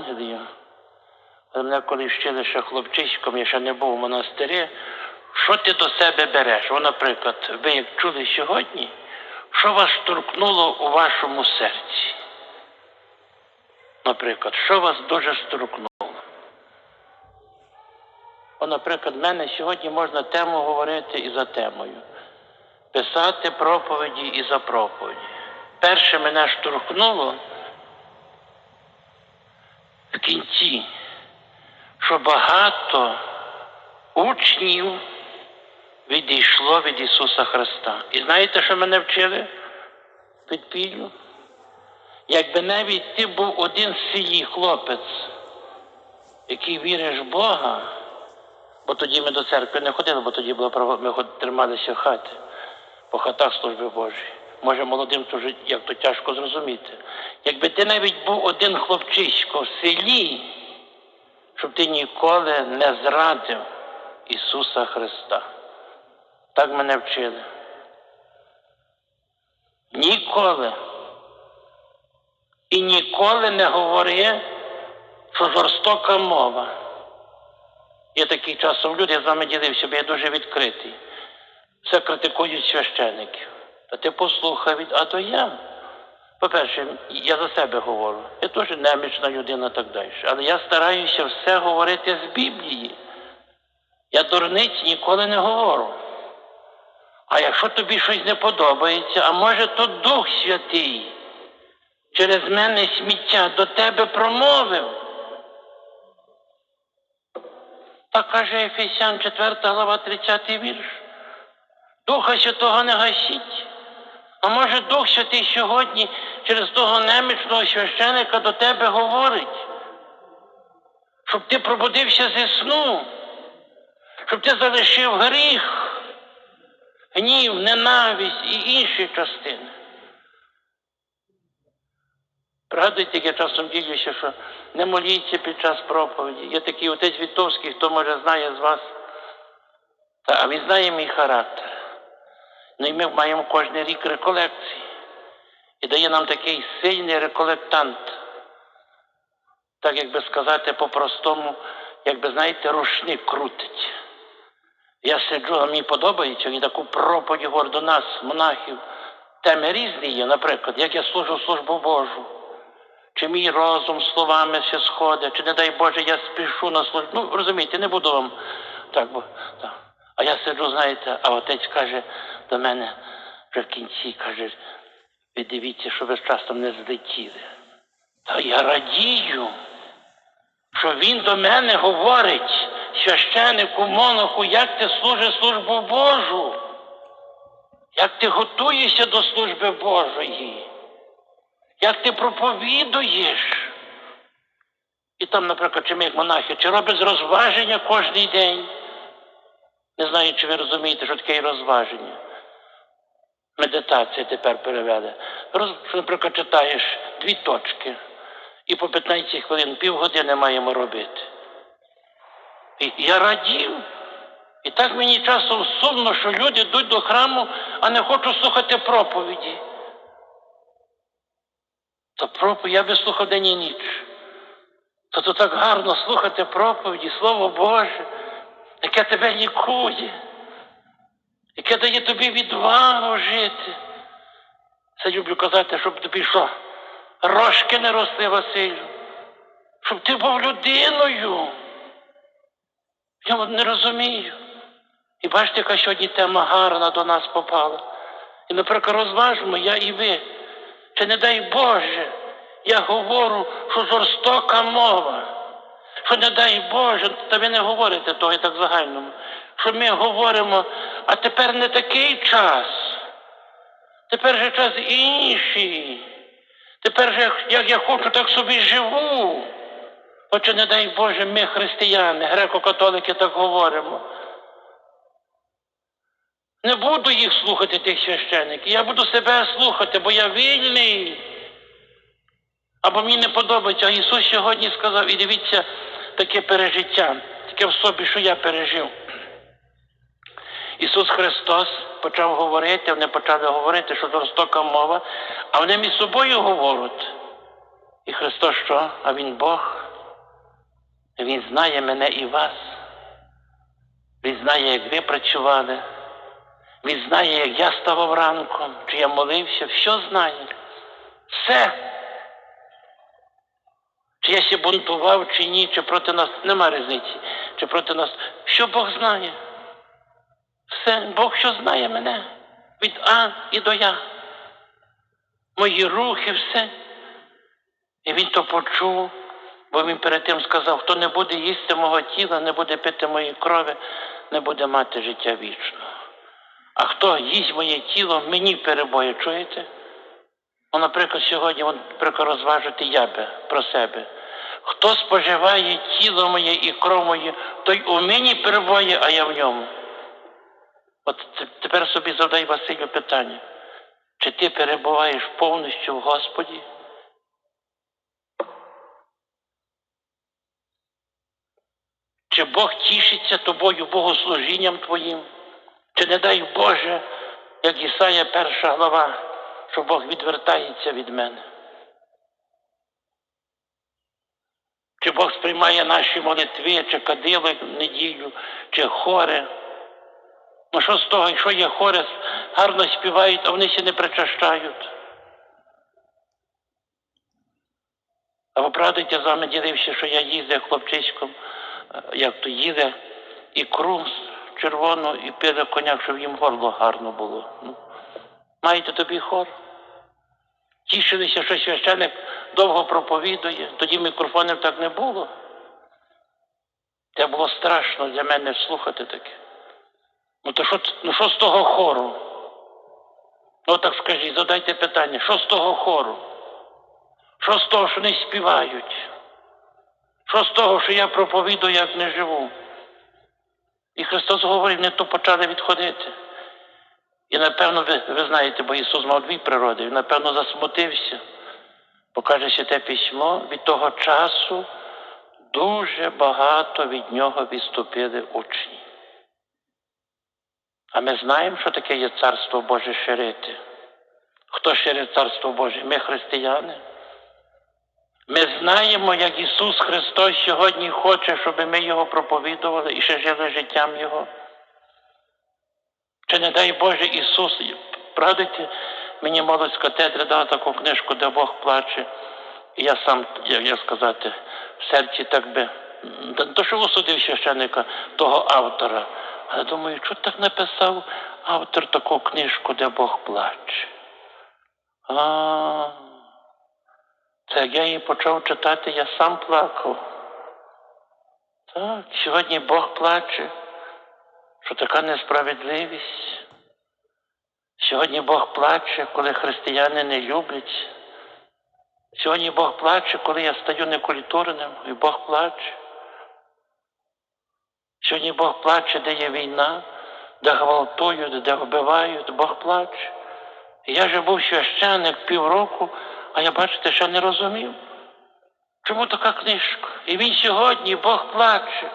Євангелію. Мене коли вчили ще хлопчиськом, я ще не був у монастирі. Що ти до себе береш? О, наприклад, ви як чули сьогодні, що вас торкнуло у вашому серці? Наприклад, що вас дуже сторкнуло? О, наприклад, в мене сьогодні можна тему говорити і за темою. Писати проповіді і за проповіді. Перше мене штурхнуло в кінці, що багато учнів відійшло від Ісуса Христа. І знаєте, що мене вчили під підлю? Якби навіть ти був один з селі хлопець, який віриш в Бога, бо тоді ми до церкви не ходили, бо тоді було право, ми трималися в хаті, по хатах служби Божої. Може, молодим то як то тяжко зрозуміти. Якби ти навіть був один хлопчисько в селі, щоб ти ніколи не зрадив Ісуса Христа. Так мене вчили. Ніколи. І ніколи не говори, що жорстока мова. Є такий часом люди, я з вами ділився, бо я дуже відкритий. Все критикують священиків. Та ти послухай від А. По-перше, я за себе говорю. Я теж немічна людина так далі. Але я стараюся все говорити з Біблії. Я дурниць ніколи не говорю. А якщо тобі щось не подобається, а може то Дух Святий через мене сміття до тебе промовив. Так каже Ефесян 4 глава 30 вірш. Духа Святого не гасіть. А може Дух Святий сьогодні через того немічного священика до тебе говорить, щоб ти пробудився зі сну, щоб ти залишив гріх, гнів, ненависть і інші частини. Пригадуйте, як я часом ділюся, що не моліться під час проповіді. Є такий отець Вітовський, хто може знає з вас. А він знає мій характер. Ну і ми маємо кожен рік реколекції. І дає нам такий сильний реколектант. Так як би сказати по-простому, якби, знаєте, рушник крутить. Я сиджу, а мені подобається, він таку проповідь говорить до нас, монахів. Теми різні є, наприклад, як я служу службу Божу. Чи мій розум словами все сходить, чи не дай Боже, я спішу на службу. Ну, розумієте, не буду вам так, бо так. А я сиджу, знаєте, а отець каже до мене вже в кінці, каже, ви дивіться, що ви з часом не злетіли. Та я радію, що він до мене говорить, священику, монаху, як ти служиш службу Божу, як ти готуєшся до служби Божої, як ти проповідуєш. І там, наприклад, чи ми як монахи, чи робить розваження кожен день. Не знаю, чи ви розумієте, що таке розваження. Медитація тепер перевели. Роз, наприклад, читаєш дві точки, і по 15 хвилин, півгодини маємо робити. І я радів. І так мені часом сумно, що люди йдуть до храму, а не хочуть слухати проповіді. То проповідь я би слухав день і ніч. То то так гарно слухати проповіді, Слово Боже, яке тебе лікує, яке дає тобі відвагу жити. Це люблю казати, щоб тобі що? Рожки не росли, Василю, щоб ти був людиною. Я от не розумію. І бачите, яка сьогодні тема гарна до нас попала. І, наприклад, розважимо я і ви. Чи не дай Боже, я говорю, що жорстока мова. Що не дай Боже, та ви не говорите того і так загальному. Що ми говоримо, а тепер не такий час. Тепер же час інший. Тепер же як я хочу, так собі живу. Хоча не дай Боже, ми християни, греко-католики так говоримо. Не буду їх слухати, тих священиків. Я буду себе слухати, бо я вільний. Або мені не подобається. А Ісус сьогодні сказав, і дивіться, таке пережиття, таке в собі, що я пережив. Ісус Христос почав говорити, вони почали говорити, що жорстока мова, а вони між собою говорять. І Христос що? А Він Бог. Він знає мене і вас. Він знає, як ви працювали. Він знає, як я ставав ранком, чи я молився, все знає. Все. Чи я ще бунтував, чи ні, чи проти нас, нема різниці, чи проти нас. Що Бог знає? Все, Бог що знає мене. Від А і до Я. Мої рухи, все. І він то почув, бо він перед тим сказав, хто не буде їсти мого тіла, не буде пити моєї крові, не буде мати життя вічного. А хто їсть моє тіло, мені перебоє, чуєте? Ну, наприклад, сьогодні, наприклад, розважити я би про себе. Хто споживає тіло моє і кров моє, той у мені перебуває, а я в ньому. От тепер собі задай Василю питання. Чи ти перебуваєш повністю в Господі? Чи Бог тішиться тобою богослужінням твоїм? Чи не дай Боже, як Ісая перша глава, що Бог відвертається від мене? Чи Бог сприймає наші молитви, чи кадили неділю, чи хори? Ну що з того, якщо є хори, гарно співають, а вони ще не причащають? А ви правдите, з вами ділився, що я їздив хлопчиськом, е, як то їде, ікру червону і пили коняк, щоб їм горло гарно було. Ну, маєте тобі хор? Тішилися, що священик довго проповідує, тоді мікрофонів так не було. Це було страшно для мене слухати таке. Ну то що, ну що з того хору? Ну так скажіть, задайте питання, що з того хору? Що з того, що не співають? Що з того, що я проповідую, як не живу? І Христос говорив, не то почали відходити. І напевно, ви, ви знаєте, бо Ісус мав дві природи, він, напевно, засмутився. Бо каже святе письмо, від того часу дуже багато від нього відступили учні. А ми знаємо, що таке є Царство Боже ширити. Хто ширить Царство Боже? Ми християни. Ми знаємо, як Ісус Христос сьогодні хоче, щоб ми Його проповідували і ще жили життям Його. Чи не дай Боже Ісус, правдите, мені молодь з катедри дала таку книжку, де Бог плаче. І я сам, як я сказати, в серці так би, то що осудив священника, того автора. Але думаю, що так написав автор таку книжку, де Бог плаче. А, це як я її почав читати, я сам плакав. Так, сьогодні Бог плаче, що така несправедливість. Сьогодні Бог плаче, коли християни не люблять. Сьогодні Бог плаче, коли я стаю некультурним, і Бог плаче. Сьогодні Бог плаче, де є війна, де гвалтують, де вбивають, Бог плаче. Я же був священник півроку, а я, бачите, ще не розумів. Чому така книжка? І він сьогодні, Бог плаче.